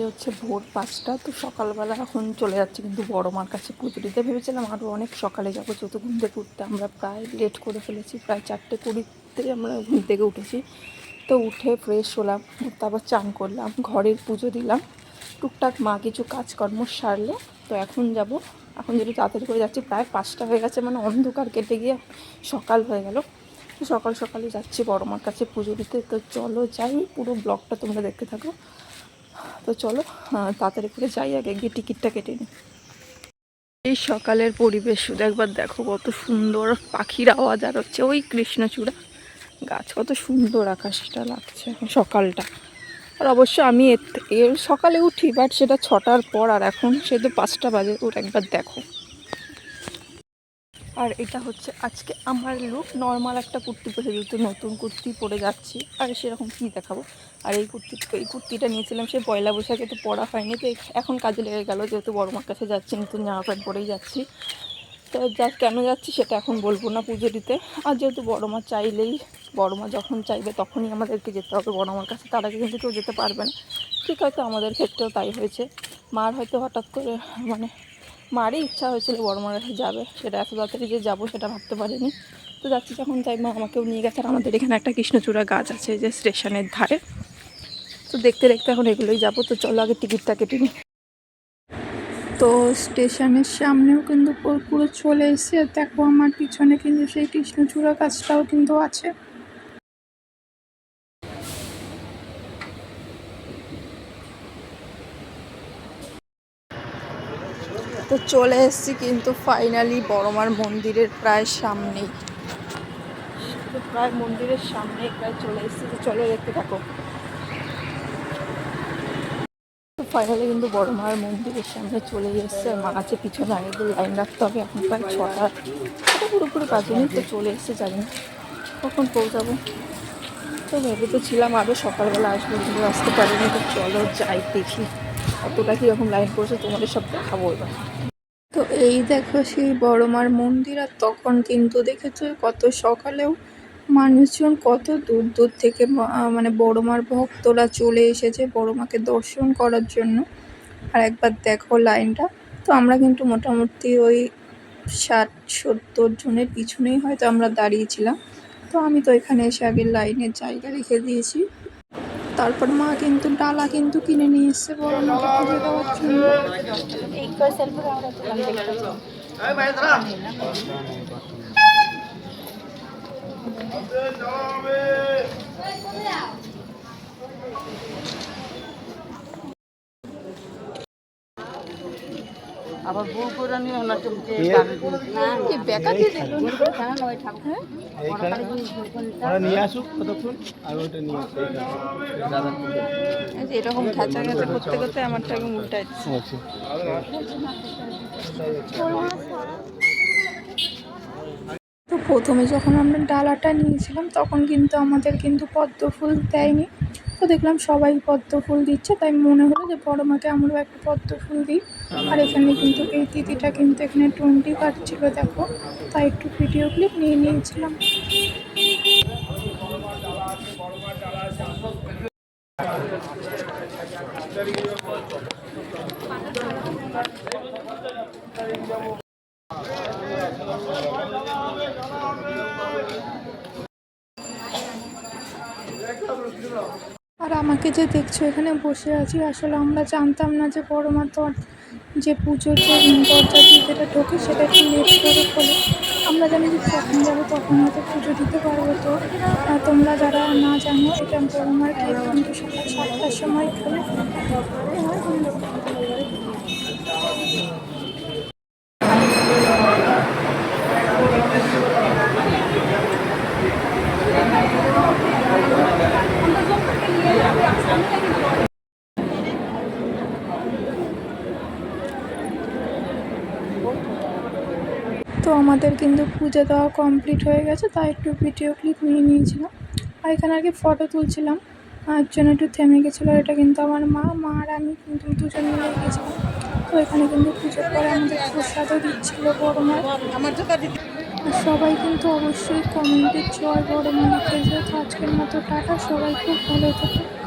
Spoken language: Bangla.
বাজে হচ্ছে ভোর পাঁচটা, তো সকালবেলা এখন চলে যাচ্ছে কিন্তু বড় মার কাছে পুজো দিতে। ভেবেছিলাম আরও অনেক সকালে যাব চতুর্থ ঘুম থেকে উঠতে আমরা প্রায় লেট করে ফেলেছি, প্রায় চারটে কুড়িতে আমরা ঘুম থেকে উঠেছি। তো উঠে ফ্রেশ হলাম, তারপর চান করলাম, ঘরের পুজো দিলাম। টুকটাক মা কিছু কাজকর্ম সারলো, তো এখন যাব। এখন যেটা তাড়াতাড়ি করে যাচ্ছি, প্রায় পাঁচটা হয়ে গেছে মানে অন্ধকার কেটে গিয়ে সকাল হয়ে গেল। সকাল সকালে যাচ্ছি বড় মার কাছে পুজো দিতে। তো চলো যাই, পুরো ব্লগটা তোমরা দেখতে থাকো। তো চলো তাড়াতাড়ি করে যাই, আগে গিয়ে টিকিটটা কেটে নিই। এই সকালের পরিবেশ শুধু একবার দেখো কত সুন্দর পাখির আওয়াজ আর হচ্ছে ওই কৃষ্ণচূড়া। গাছ কত সুন্দর আকাশটা লাগছে সকালটা। আর অবশ্য আমি এর সকালে উঠি বাট সেটা ছটার পর, আর এখন সে তো পাঁচটা বাজে, ওর একবার দেখো। আর এটা হচ্ছে আজকে আমার লুক নর্মাল একটা কুর্তি পরে যেহেতু নতুন কুর্তি পরে যাচ্ছি। আর সেরকম কী দেখাবো? আর এই কুর্তি, এই কুর্তিটা নিয়েছিলাম সে পয়লা বৈশাখে, তো পরা হয়নি। তো এখন কাজে লেগে গেল যেহেতু বড় মার কাছে যাচ্ছি, নতুন জামা প্যান্ট পরেই যাচ্ছি। তো যা, কেন যাচ্ছি সেটা এখন বলব না পুজো দিতে। আর যেহেতু বড় মা চাইলেই, বড় মা যখন চাইবে তখনই আমাদেরকে যেতে হবে। বড় মার কাছে তার আগে কিন্তু কেউ যেতে পারবে না। ঠিক হয়তো আমাদের ক্ষেত্রেও তাই হয়েছে। মার হয়তো হঠাৎ করে মানে মারই ইচ্ছা হয়েছিল বড় মার কাছে যাবে। সেটা এত তাড়াতাড়ি যে যাব সেটা ভাবতে পারিনি। তো যাচ্ছি যখন তাই মা আমাকেও নিয়ে গেছে আর আমাদের এখানে একটা কৃষ্ণচূড়া গাছ আছে যে স্টেশনের ধারে। তো দেখতে দেখতে এখন এগুলোই যাব। তো চলো আগে টিকিটটা কেটে নিই। তো স্টেশনের সামনেও কিন্তু পুরো চলে এসেছে। আর দেখো আমার পিছনে কিন্তু সেই কৃষ্ণচূড়া গাছটাও কিন্তু আছে। তো চলে এসেছি কিন্তু ফাইনালি বড়মার মন্দিরের প্রায় সামনেই। প্রায় মন্দিরের সামনে প্রায় চলে এসেছি, তো চলো দেখতে থাকো। ফাইনালি কিন্তু বড় মার মন্দিরের সামনে চলে এসেছে, আর মা আছে, পিছনে আগে তো লাইন রাখতে হবে, এখন প্রায় ছটা ছটা পুরোপুরি বাজেনি তো চলে এসেছে জানি না কখন পৌঁছাবো। তো ভেবে তো ছিলাম আরও সকালবেলা আসব, কিন্তু আসতে পারিনি, তো চলো যাই দেখি। কতটা কীরকম লাইন পড়েছে, তোমাদের সব দেখাবো এবার। তো এই দেখো সেই বড় মার মন্দির, আর তখন কিন্তু দেখেছ কত সকালেও মানুষজন কত দূর দূর থেকে মানে বড় মার ভক্তরা চলে এসেছে বড় মাকে দর্শন করার জন্য। আর একবার দেখো লাইনটা তো আমরা কিন্তু মোটামুটি ওই ষাট, সত্তর জনের পিছনেই হয়তো আমরা দাঁড়িয়েছিলাম। তো আমি তো এখানে এসে আগে লাইনের জায়গা রেখে দিয়েছি। তারপর মা কিন্তু ডালা কিন্তু কিনে নিয়ে এসছে বড় মাকে পুজো দেওয়ার জন্য। আবার নিয়ে হ্যাঁ এইখানে। ওরা নিয়ে আসুক কতক্ষণ আর ওইটা নিয়ে আসুক। দাদা এই যে এরকম খাঁচা খাঁচা করতে করতে আমারটা একদম উল্টাই আচ্ছা। তো প্রথমে যখন আমরা ডালাটা নিয়েছিলাম তখন কিন্তু আমাদের কিন্তু পদ্ম ফুল দেয়নি। তো দেখলাম সবাই পদ্ম ফুল দিচ্ছে তাই মনে হলো যে বড় মাকে আমরাও একটা পদ্ম ফুল দিই। আর এখানে কিন্তু এই দিদিটা কিন্তু এখানে টোয়েন্টি কাটছিল দেখো। তাই একটু ভিডিও ক্লিপ নিয়ে নিয়েছিলাম। আর আমাকে যে দেখছ এখানে বসে আছি, আসলে আমরা জানতাম না যে বড় মা তো যে পুজোর যে দরজা দিয়ে যেটা ঢোকে সেটা একটু লেট করে খোলে আমরা জানি যে যখন যাব তখন হয়তো পুজো দিতে পারব তো তোমরা যারা না জানো, এটা বড় মার গেট কিন্তু সকাল সাতটার সময় খোলে তো আমাদের কিন্তু পুজো দেওয়া কমপ্লিট হয়ে গেছে, তাই একটু ভিডিও ক্লিপ নিয়ে নিয়েছিলাম। আর এখানে আর কি ফটো তুলছিলাম, আর জন্য একটু থেমে গেছিল, এটা কিন্তু আমার মা মা আর আমি কিন্তু দুজন মিলে গেছিলাম। তো এখানে কিন্তু পুজোর পরে আমাদের প্রসাদও দিচ্ছিল বড় মা সবাই কিন্তু অবশ্যই কমেন্টে জয় বড় মা তো আজকের মতো টাটা, সবাই খুব ভালো থাকে।